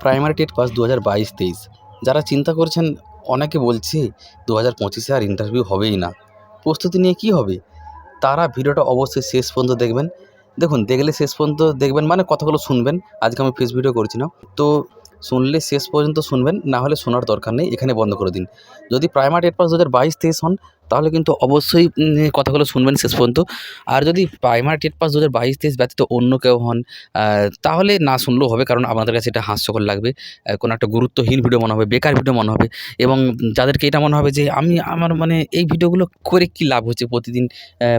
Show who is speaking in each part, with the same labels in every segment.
Speaker 1: Primary TET pass দু হাজার বাইশ, তেইশ। যারা চিন্তা করছেন, অনেকে বলছে দু হাজার পঁচিশে আর ইন্টারভিউ হবেই না। প্রস্তুতি নিয়ে কী হবে? তারা ভিডিওটা অবশ্যই শেষ পর্যন্ত দেখবেন। দেখুন, দেখলে শেষ পর্যন্ত দেখবেন মানে কথাগুলো শুনবেন। আজকে আমি ফেস ভিডিও করছি না। তো শুনলে শেষ পর্যন্ত শুনবেন, না হলে শোনার দরকার নেই। এখানে বন্ধ করে দিন। যদি প্রাইমারি টেট পাস দু হাজার বাইশ, তেইশ হন তাহলে কিন্তু অবশ্যই কথাগুলো শুনবেন শেষ পর্যন্ত। আর যদি প্রাইমারি টেট পাস দু হাজার বাইশ তেইশ ব্যতীত অন্য কেউ হন তাহলে না শুনলেও হবে কারণ আপনাদের কাছে এটা হাস্যকর লাগবে। কোনো একটা গুরুত্বহীন ভিডিও মনে হবে, বেকার ভিডিও মনে হবে এবং যাদেরকে এটা মনে হবে যে আমি আমার মানে এই ভিডিওগুলো করে কী লাভ হচ্ছে প্রতিদিন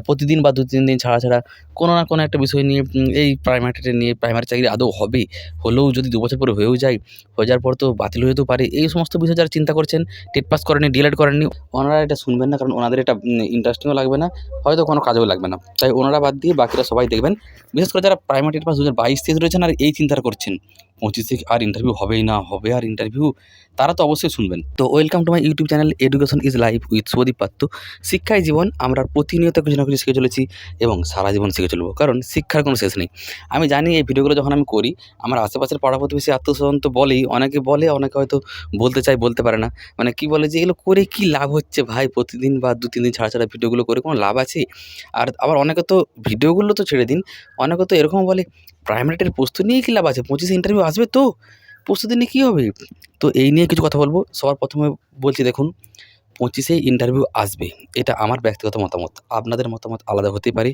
Speaker 1: প্রতিদিন বা দু তিন দিন ছাড়া ছাড়া কোনো না কোনো একটা বিষয় নিয়ে এই প্রাইমারি টেটে নিয়ে প্রাইমারি চাকরি আদৌ হবে। হলেও যদি দু বছর পরে হয়েও যায়, হয়ে যাওয়ার পর তো বাতিল হয়ে যেতেও পারে। এই সমস্ত বিষয় যারা চিন্তা করছেন, টেট পাস করেনি ডিলেট করেননি, ওনারা এটা শুনবেন না কারণ ওনাদের এটা ইন্টারেস্টিংও লাগবে না, হয়তো কোনো কাজেও লাগবে না। তাই ওনারা বাদ দিয়ে বাকিরা সবাই দেখবেন। বিশেষ করে যারা প্রাইমারি পাস দু হাজার বাইশ তেইশ রয়েছেন আর এই চিন্তা করছেন। পঁচিশে আর ইন্টারভিউ হবেই না, হবে আর ইন্টারভিউ তারা তো অবশ্যই শুনবেন। তো welcome to my YouTube channel education is life with Sadip Patra শিক্ষাই জীবন, আমরা প্রতিনিয়ত কিছু না কিছু শিখে চলেছি এবং সারা জীবন শিখে চলবো, কারণ শিক্ষার কোনো শেষ নেই। আমি জানি এই ভিডিওগুলো যখন আমি করি, আমার আশেপাশের পাড়া প্রতিবেশী আত্মস্বজন তো বলেই, অনেকে বলে, অনেকে হয়তো বলতে চায়, বলতে পারে না। মানে কি বলে যে, এগুলো করে কি লাভ হচ্ছে ভাই? প্রতিদিন বা দু, তিন দিন ছাড়া ছাড়া ভিডিওগুলো করে কোনো লাভ আছে? আর আবার অনেকে তো ভিডিওগুলো তো ছেড়ে দিন, অনেকে তো এরকম বলে প্রাইমারিটের প্রস্তুতি নিয়ে কী লাভ আছে? পঁচিশে ইন্টারভিউ আসবে তো? প্রস্তুতি নিয়ে কী হবে? তো এই নিয়ে কিছু কথা বলব। সবার প্রথমে বলছি দেখুন, পঁচিশে ইন্টারভিউ আসবে। এটা আমার ব্যক্তিগত মতামত। আপনাদের মতামত আলাদা হতে পারে।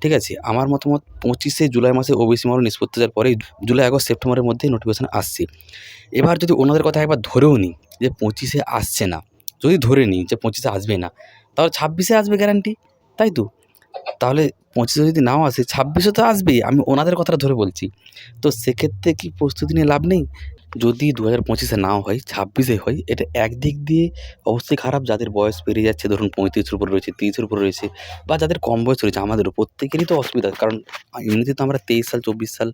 Speaker 1: ঠিক আছে? আমার মতামত, পঁচিশে জুলাই মাসে ওবিসি মহল নিষ্পত্তি দেওয়ার পরেই জুলাই, আগস্ট, সেপ্টেম্বরের মধ্যে নোটিফিকেশান আসছে। এবার যদি ওনাদের কথা একবার ধরেও নিই যে পঁচিশে আসছে না, যদি ধরে নিই যে পঁচিশে আসবে না, তাহলে ছাব্বিশে আসবে গ্যারান্টি তাই তো? তাহলে পঁচিশে যদি নাও আসে, ছাব্বিশে তো আসবেই। আমি ওনাদের কথাটা ধরে বলছি। তো সেক্ষেত্রে কি প্রস্তুতি নিয়ে লাভ নেই? যদি দু হাজার পঁচিশে নাও হয়, ছাব্বিশে হয়, এটা একদিক দিয়ে অবশ্যই খারাপ। যাদের বয়স পেরিয়ে যাচ্ছে, ধরুন পঁয়ত্রিশের উপরে রয়েছে, তিরিশের উপরে রয়েছে, বা যাদের কম বয়স রয়েছে আমাদেরও প্রত্যেকেরই তো অসুবিধা। কারণ এমনিতে তো আমরা তেইশ সাল, চব্বিশ সাল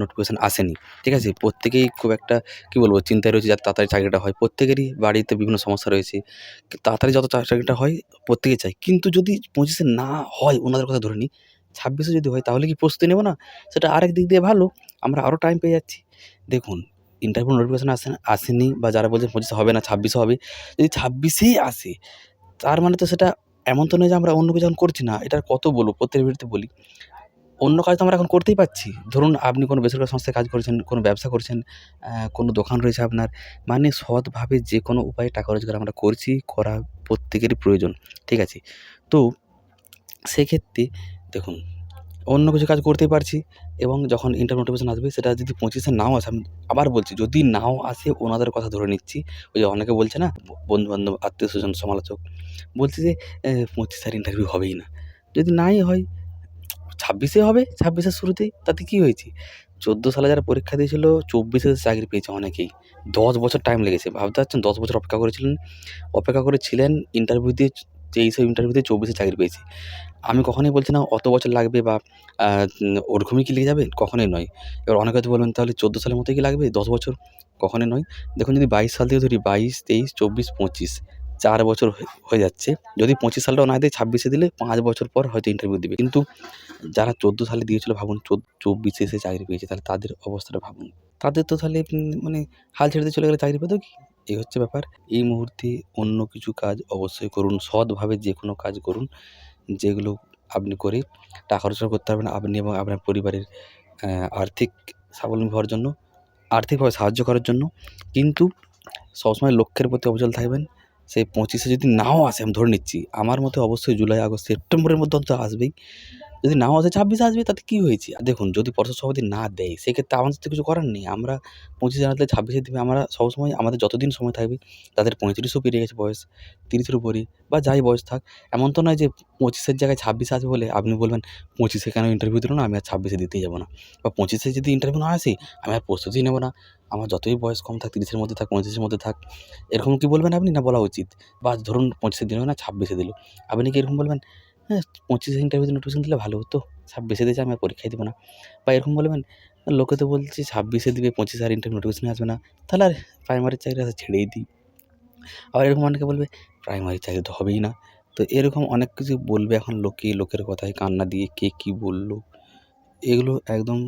Speaker 1: নোটিফিকেশান আসেনি। ঠিক আছে? প্রত্যেকেই খুব একটা, কী বলব, চিন্তায় রয়েছে যাতে তাড়াতাড়ি চাকরিটা হয়। প্রত্যেকেরই বাড়িতে বিভিন্ন সমস্যা রয়েছে। তাড়াতাড়ি যত চাকরিটা হয় প্রত্যেকে চাই কিন্তু যদি পঁচিশে না হয়, ওনাদের কথা ধরে ছাব্বিশে যদি হয়, তাহলে কি প্রস্তুতি নেব না? সেটা আরেক দিক দিয়ে ভালো, আমরা আরও টাইম পেয়ে যাচ্ছি। দেখুন ইন্টারভিউ নোটিফিকেশান আসে আসেনি, বা যারা বলছে পঁচিশে হবে না, ছাব্বিশে হবে। যদি ছাব্বিশেই আসে, তার মানে তো সেটা এমন তো নয় যে আমরা অন্য কিছু এখন করছি না এটা কত বলব প্রত্যেক ভিডিওতে বলি। অন্য কাজ তো আমরা এখন করতেই পারছি। ধরুন, আপনি কোনো বেসরকারি সংস্থায় কাজ করছেন, কোনো ব্যবসা করছেন কোনো দোকান রয়েছে আপনার মানে সৎভাবে যে কোনো উপায়ে টাকা রোজগার আমরা করছি, করা প্রত্যেকেরই প্রয়োজন, ঠিক আছে? তো, সেক্ষেত্রে দেখুন, অন্য কিছু কাজ করতেই পারছি এবং যখন ইন্টার নোটিফিকেশন আসবে, সেটা যদি পঁচিশে নাও আসে, আমি আবার বলছি, যদি নাও আসে, ওনাদের কথা ধরে নিচ্ছি। ওই যে অনেকে বলছে না বন্ধু বান্ধব আত্মীয় স্বজন সমালোচক, বলছে যে পঁচিশ আর ইন্টারভিউ হবেই না। যদি নাই হয়, ছাব্বিশে হবে, ছাব্বিশের শুরুতেই, তাতে কী হয়েছে? চোদ্দ সালে যারা পরীক্ষা দিয়েছিল, চব্বিশে চাকরি পেয়েছে অনেকেই। দশ বছর টাইম লেগেছে। ভাবতে পারছেন, দশ বছর অপেক্ষা করেছিলেন অপেক্ষা করেছিলেন ইন্টারভিউ দিয়ে তেইশে ইন্টারভিউ ইন্টারভিউতে চব্বিশে চাকরি পেয়েছি। আমি কখনোই বলছি না অত বছর লাগবে বা ওরকমই কি লেগে যাবে? কখনোই নয়। এবার অনেকে হয়তো বলবেন, তাহলে চোদ্দ সালের মতো কি লাগবে? দশ বছর? কখনোই নয়। দেখুন, যদি বাইশ সাল থেকে ধরি, বাইশ, তেইশ, চব্বিশ, পঁচিশ, চার বছর হয়ে- হয়ে যাচ্ছে। যদি পঁচিশ সালটাও না দেয়, ছাব্বিশে দিলে পাঁচ বছর পর হয়তো ইন্টারভিউ দেবে। কিন্তু যারা চোদ্দ সালে দিয়েছিল, ভাবুন চব্বিশে এসে চাকরি পেয়েছে, তাহলে তাদের অবস্থাটা ভাবুন। তাদের তো তাহলে মানে হাল ছেড়ে দিয়ে চলে গেলে চাকরি পেতো কি? এই হচ্ছে ব্যাপার। এই মুহূর্তে অন্য কিছু কাজ অবশ্যই করুন, সৎভাবে যে কোনো কাজ করুন, যেগুলো আপনি করে টাকা রোজগার করতে পারবেন আপনি এবং আপনার পরিবারের আর্থিক স্বাবলম্বী হওয়ার জন্য, আর্থিকভাবে সাহায্য করার জন্য। কিন্তু সবসময় লক্ষ্যের প্রতি অবিচল থাকবেন। সেই পঁচিশে যদি নাও আসে, আমি ধরে নিচ্ছি, আমার মতে অবশ্যই জুলাই, আগস্ট, সেপ্টেম্বরের মধ্যে অন্তত আসবেই। যদি নাও আসে, ছাব্বিশে আসবে, তাতে কী হয়েছে? দেখুন, যদি পর্ষদ সভাপতি না দেয়, সেক্ষেত্রে আমাদের তো কিছু করার নেই। আমরা পঁচিশে জানাতে ছাব্বিশে দেবে, আমরা সবসময় আমাদের যতদিন সময় থাকবে, তাদের পঁয়ত্রিশও পেরিয়ে গেছে বয়স, তিরিশের উপরই, বা যাই বয়স থাক। এমন তো নয় যে পঁচিশের জায়গায় ছাব্বিশে আসবে বলে আপনি বলবেন, পঁচিশে কেন ইন্টারভিউ দিল না? আমি আর ছাব্বিশে দিতেই যাব না। বা পঁচিশে যদি ইন্টারভিউ না আসে, আমি আর প্রস্তুতি নেব না। আমার যতই বয়স কম থাক, তিরিশের মধ্যে থাক, পঁয়ত্রিশের মধ্যে থাক, এরকম কি বলবেন আপনি না বলা উচিত? বা ধরুন পঁচিশে দিল না ছাব্বিশে দিল। আপনি কি এরকম বলবেন? হ্যাঁ পঁচিশে ইন্টারভিউ নোটিফিকেশন দিলে ভালো হতো। ছাব্বিশে দিয়েছে, আমি আর পরীক্ষায় দেবো না। বা এরকম বলবেন, লোকে তো বলছে ছাব্বিশে দিবে, পঁচিশে আর ইন্টারভিউ নোটিফিকেশন আসবে না। তাহলে আর প্রাইমারি চাকরি আছে, ছেড়েই দিই। আবার এরকম অনেকে বলবে প্রাইমারি চাকরি তো হবেই না। তো এরকম অনেক কিছু বলবে এখন লোকে, লোকের কথায় কান্না দিয়ে কে কী বলল। এগুলো একদম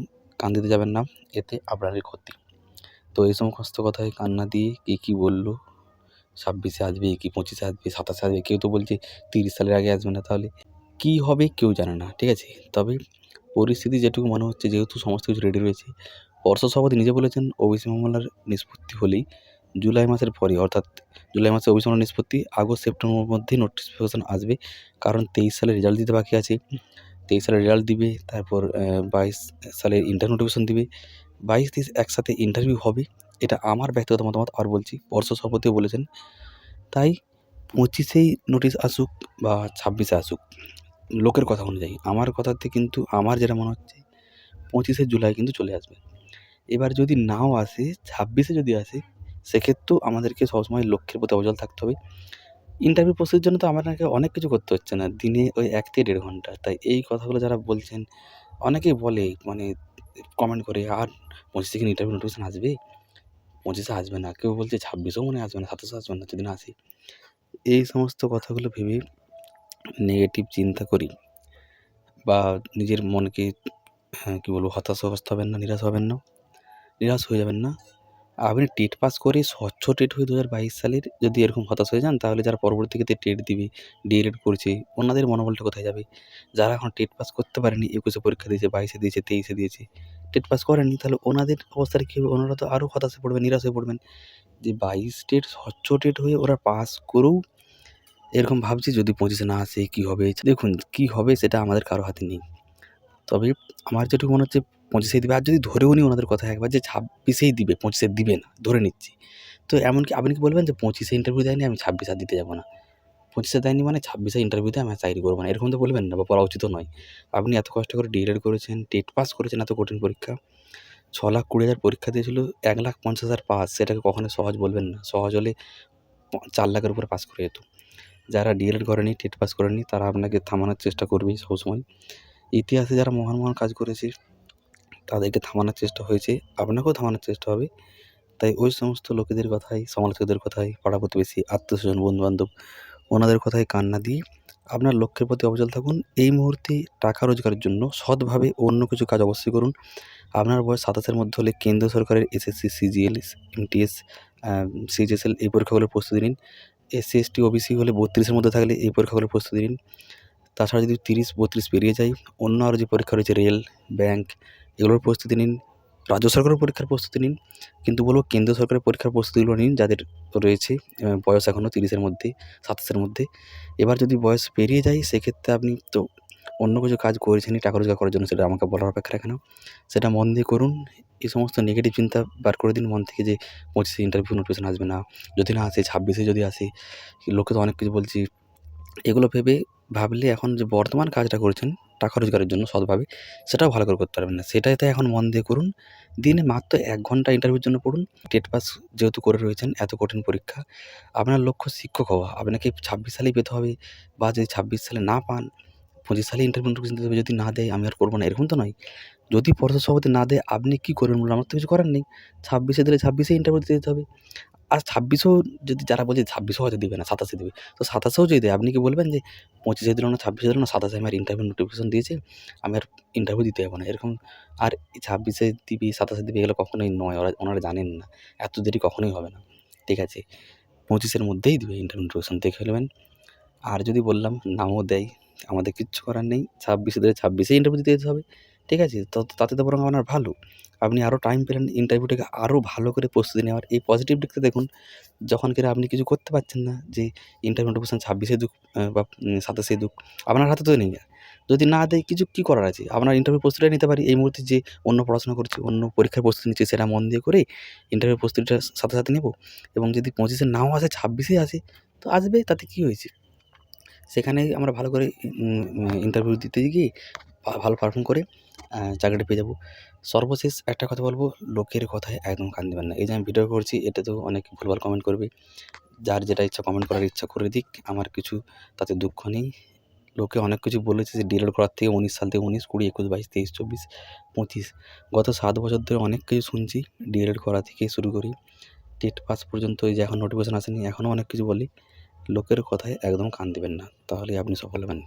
Speaker 1: কান দিতে যাবেন না, এতে আপনারই ক্ষতি। তো এই সমস্ত কথায় কান্না দিয়ে কে কী বলল, ছাব্বিশে আসবে কি পঁচিশে আসবে, সাতাশে আসবে, কেউ তো বলছে তিরিশ সালের আগে আসবে না তাহলে। কী হবে কেউ জানে না, ঠিক আছে? তবে পরিস্থিতি যেটুকু মনে হচ্ছে, যেহেতু সমস্ত কিছু রেডি রয়েছে, পর্ষদ সভাপতি নিজে বলেছেন ওবিসি মামলার নিষ্পত্তি হলেই জুলাই মাসের পরে অর্থাৎ জুলাই মাসে ওবিসি মামলার নিষ্পত্তি, আগস্ট সেপ্টেম্বরের মধ্যেই নোটিফিকেশন আসবে। কারণ তেইশ সালে রেজাল্ট দিতে বাকি আছে। তেইশ সালে রেজাল্ট দিবে, তারপর বাইশ সালে ইন্টার নোটিফিকেশন দিবে। বাইশ তেইশ একসাথে ইন্টারভিউ হবে, এটা আমার ব্যক্তিগত মতামত, আর বলছি, পর্ষদ সভাপতিও বলেছেন। তাই পঁচিশেই নোটিশ আসুক বা ছাব্বিশে আসুক লোকের কথা অনুযায়ী। আমার কথাতে কিন্তু আমার যেটা মনে হচ্ছে, পঁচিশে জুলাই কিন্তু চলে আসবে। এবার যদি নাও আসে, ছাব্বিশে যদি আসে, সেক্ষেত্রেও আমাদেরকে সবসময় লক্ষ্যের প্রতি অবিচল থাকতে হবে। ইন্টারভিউ প্রস্তুতির জন্য তো আমাদেরকে অনেক কিছু করতে হচ্ছে না। দিনে ওই এক থেকে দেড় ঘণ্টা। তাই এই কথাগুলো যারা বলছেন, অনেকেই বলে মানে কমেন্ট করে, আর পঁচিশে কিনা ইন্টারভিউ নোটিফিকেশান আসবে? পঁচিশে আসবে না। কেউ বলছে ছাব্বিশেও মনে আসবে না, সাতাশে আসবে না যদি না আসে। এই সমস্ত কথাগুলো ভেবে নেগেটিভ চিন্তা করি বা নিজের মনকে হ্যাঁ কী বলব হতাশাগ্রস্ত হবেন না, নিরাশ হবেন না, নিরাশ হয়ে যাবেন না। আপনি টেট পাস করে স্বচ্ছ টেট হয়ে দু হাজার বাইশ সালের যদি এরকম হতাশ হয়ে যান, তাহলে যারা পরবর্তীতে টেট দিবে ডিএলএড করছে, ওনাদের মনোবলটা কোথায় যাবে? যারা এখন টেট পাস করতে পারেনি, একুশে পরীক্ষা দিয়েছে, বাইশে দিয়েছে, তেইশে দিয়েছে, টেট পাস করেনি তাহলে ওনাদের অবস্থাটা কী হবে? ওনারা তো আরও হতাশে পড়বেন, নিরাশ হয়ে পড়বেন। যে বাইশ টেট স্বচ্ছ টেট হয়ে ওরা পাস করেও এরকম ভাবছি যদি পঁচিশে না আসে কী হবে? দেখুন, কী হবে সেটা আমাদের কারও হাতে নেই। তবে আমার যেটুকু মনে হচ্ছে পঁচিশেই দিবে। আর যদি ধরেও নিই ওনাদের কথা একবার যে ছাব্বিশেই দিবে, পঁচিশে দিবে না, ধরে নিচ্ছি। তো এমনকি আপনি কি বলবেন যে পঁচিশে ইন্টারভিউ দেয়নি, আমি ছাব্বিশে দিতে যাব না? পঁচিশে দেয়নি মানে ছাব্বিশে ইন্টারভিউতে আমি চাকরি করব না। এরকম তো বলবেন না বা বলা উচিত নয়। আপনি এত কষ্ট করে ডিএলএড করেছেন, টেট পাস করেছেন এত কঠিন পরীক্ষা। ছ লাখ কুড়ি হাজার পরীক্ষা দিয়েছিল, এক লাখ পঞ্চাশ হাজার পাস। সেটাকে কখনো সহজ বলবেন না। সহজ হলে চার লাখের উপরে পাস করে যেত। যারা ডিএলএড করেনি টেট পাস করেনি, তারা আপনাকে থামানোর চেষ্টা করবেই সবসময়। ইতিহাসে যারা মহান মহান কাজ করেছে, তাদেরকে থামানোর চেষ্টা হয়েছে, আপনাকেও থামানোর চেষ্টা হবে। তাই ওই সমস্ত লোকেদের কথাই, সমালোচকদের কথাই, পাড়া প্রতিবেশী, আত্মীয়স্বজন, বন্ধুবান্ধব, ওনাদের কথায় কান না দিয়ে আপনার লক্ষ্যের প্রতি অবিচল থাকুন। এই মুহূর্তে টাকা রোজগারের জন্য সৎভাবে অন্য কিছু কাজ অবশ্যই করুন। আপনার বয়স সাতাশের মধ্যে হলে কেন্দ্র সরকারের এসএসসি সিজিএল এমটিএস সিজিএসএল এই পরীক্ষাগুলোর প্রস্তুতি নিন। এসসি, এসটি, ওবিসি হলে বত্রিশের মধ্যে থাকলে এই পরীক্ষাগুলোর প্রস্তুতি নিন। তাছাড়া যদি তিরিশ, বত্রিশ পেরিয়ে যায়, অন্য আরও যে পরীক্ষা রয়েছে, রেল, ব্যাংক, এগুলোর প্রস্তুতি নিন। রাজ্য সরকারের পরীক্ষার প্রস্তুতি নিন, কিন্তু বলব কেন্দ্র সরকারের পরীক্ষার প্রস্তুতিগুলো নিন, যাদের রয়েছে বয়স এখনও তিরিশের মধ্যে, সাতাশের মধ্যে। এবার যদি বয়স পেরিয়ে যায়, সেক্ষেত্রে আপনি তো অন্য কিছু কাজ করেছেনই, টাকা রোজগার করার জন্য, সেটা আমাকে বলার অপেক্ষা রাখে সেটা মন দিয়ে করুন এই সমস্ত নেগেটিভ চিন্তা বার করে দিন মন থেকে যে পঁচিশে ইন্টারভিউ নোটিফিকেশন আসবে না। যদি না আসে, ছাব্বিশে যদি আসে লোকে তো অনেক কিছু বলছি। এগুলো ভেবে, ভাবলে এখন যে বর্তমান কাজটা করছেন, টাকা রোজগারের জন্য সৎভাবে, সেটাও ভালো করে করতে পারবেন না। সেটাতে এখন মন দিয়ে করুন। দিনে মাত্র এক ঘণ্টা ইন্টারভিউর জন্য পড়ুন। টেট পাস যেহেতু করে রয়েছেন, এত কঠিন পরীক্ষা। আপনার লক্ষ্য শিক্ষক হওয়া। আপনাকে ছাব্বিশ সালেই পেতে হবে। বা যদি ছাব্বিশ সালে না পান, পঁচিশ সালে ইন্টারভিউ যদি না দেয়, আমি আর করব না। এরকম তো নয়। যদি পর্ষদ সভাপতি না দেয়, আপনি কী করবেন বলুন? আমার তো কিছু করার নেই। ছাব্বিশে দিলে ছাব্বিশে ইন্টারভিউ দিতে হবে। আর ছাব্বিশেও যদি যারা বলছে ছাব্বিশেও হয়তো দেবে না, সাতাশে দেবে, তো সাতাশেও যদি দেয়, আপনি কি বলবেন যে পঁচিশে দিল না, ছাব্বিশে দিল না, সাতাশে আমার ইন্টারভিউ নোটিফিকেশন দিয়েছে, আমি আর ইন্টারভিউ দিতে যাব না। এরকম আর ছাব্বিশে দিবি, সাতাশে দিবি এগুলো কখনোই নয়, ওরা, ওনারা জানেন না। এত দেরি কখনোই হবে না। ঠিক আছে, পঁচিশের মধ্যেই দেবে ইন্টারভিউ নোটিফিকেশন দেখে নেবেন। আর যদি বললাম, নামও দেয়, আমাদের কিচ্ছু করার নেই। ছাব্বিশে দিলে ছাব্বিশে ইন্টারভিউ দিতে যেতে হবে। ঠিক আছে? তো তাতে তো বরং আপনার ভালো। আপনি আরও টাইম পেলেন ইন্টারভিউটাকে আরও ভালো করে প্রস্তুতি নেওয়ার। এই পজিটিভ দিকটা দেখুন, যখন কিনা আপনি কিছু করতে পারছেন না, যে ইন্টারভিউ নোটিফিকেশন ছাব্বিশে দুক বা সাতাশে দুক, আপনার হাতে তো নেই। যদি না দেয়, কিছু কী করার আছে? আপনার ইন্টারভিউ প্রস্তুতিটা নিতে পারি, এই মুহূর্তে যে অন্য পড়াশোনা করছি, অন্য পরীক্ষার প্রস্তুতি নিচ্ছি, সেটা মন দিয়ে করে ইন্টারভিউ প্রস্তুতিটা সাথে সাথে নেব। এবং যদি পঁচিশে নাও আসে, ছাব্বিশে আসে, তো আসবে, তাতে কী হয়েছে? সেখানে আমরা ভালো করে ইন্টারভিউ দিতে গিয়ে ভালো পারফর্ম করে চাকরিটা পেয়ে যাব। সর্বশেষ একটা কথা বলব, লোকের কথায় একদম কান দেবেন না। এই যে আমি ভিডিও করছি, এটা তো অনেক ভুলভাল কমেন্ট করবে। যার যেটা ইচ্ছা কমেন্ট করার ইচ্ছা করে দিক, আমার কিছু তাতে দুঃখ নেই। লোকে অনেক কিছু বলেছে যে ডিএলএড করার থেকে উনিশ সাল থেকে উনিশ, কুড়ি, একুশ, বাইশ, তেইশ, চব্বিশ, পঁচিশ। গত সাত বছর ধরে অনেক কিছু শুনছি ডিএলএড করা থেকে শুরু করি। টেট পাস পর্যন্ত এই যে এখন নোটিফিকেশন আসেনি এখনও অনেক কিছু বলি। লোকের কথায় একদম কান দেবেন না তাহলে আপনি সফল হবেন।